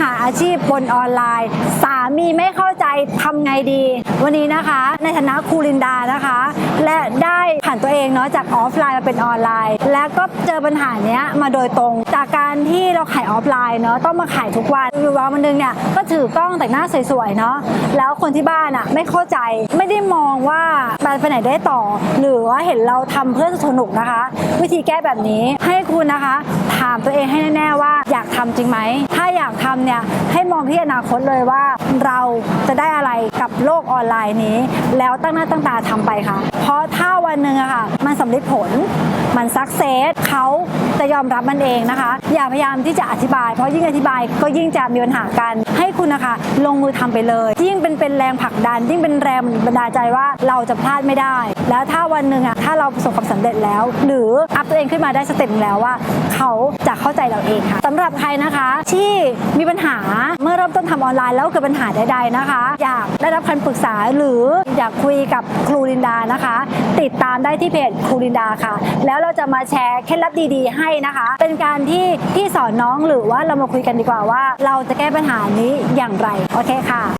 หาอาชีพบนออนไลน์ สามีไม่เข้าใจทำไงดี วันนี้นะคะ ในฐานะครูลินดานะคะ และได้ผ่านตัวเองเนาะจากออฟไลน์มาเป็นออนไลน์ แล้วก็เจอปัญหาเนี้ยมาโดยตรง จากการที่เราขายออฟไลน์เนาะต้องมาขายทุกวันอยู่วันหนึงเนี่ยก็ถือกล้องแต่งหน้าสวยๆเนาะแล้วคนที่บ้านอะไม่เข้าใจไม่ได้มองว่าไปไหนได้ต่อ หรือว่าเห็นเราทำเพื่อสนุกนะคะ วิธีแก้แบบนี้ให้คุณนะคะ ถามตัวเองให้แน่ๆว่า อยากทำจริงไหม ถ้าอยากทำเนี่ยให้มองที่อนาคตเลยว่าเราจะได้อะไรกับโลกออนไลน์นี้ แล้วตั้งหน้าตั้งตาทำไปค่ะ เพราะถ้าวันหนึ่งอะค่ะ มันสำเร็จผลมันสักเซสเขาจะยอมรับมันเองนะคะ อย่าพยายามที่จะอธิบาย เพราะยิ่งอธิบายก็ยิ่งจะมีปัญหากัน ให้คุณนะคะ ลงมือทำไปเลย ยิ่งเป็นเป็นแรงผลักดันยิ่งเป็นแรงบันดาลใจว่าเราจะพลาดไม่ได้ แล้วถ้าวันหนึ่งอะถ้าเราประสบความสำเร็จแล้ว หรืออัพตัวเองขึ้นมาได้สเต็ปแล้วว่า เขาจะเข้าใจเราเองค่ะสำหรับใครนะคะ ที่มีปัญหาเมื่อเริ่มต้นทำออนไลน์แล้วเกิดปัญหาใดๆนะคะ อยากได้รับคำปรึกษาหรืออยากคุยกับครูลินดานะคะ ติดตามได้ที่เพจครูลินดาค่ะ แล้วเราจะมาแชร์เคล็ดลับดีๆ ให้นะคะ เป็นการที่ที่สอนน้องหรือว่าเรามาคุยกันดีกว่าว่า เราจะแก้ปัญหานี้อย่างไร โอเคค่ะ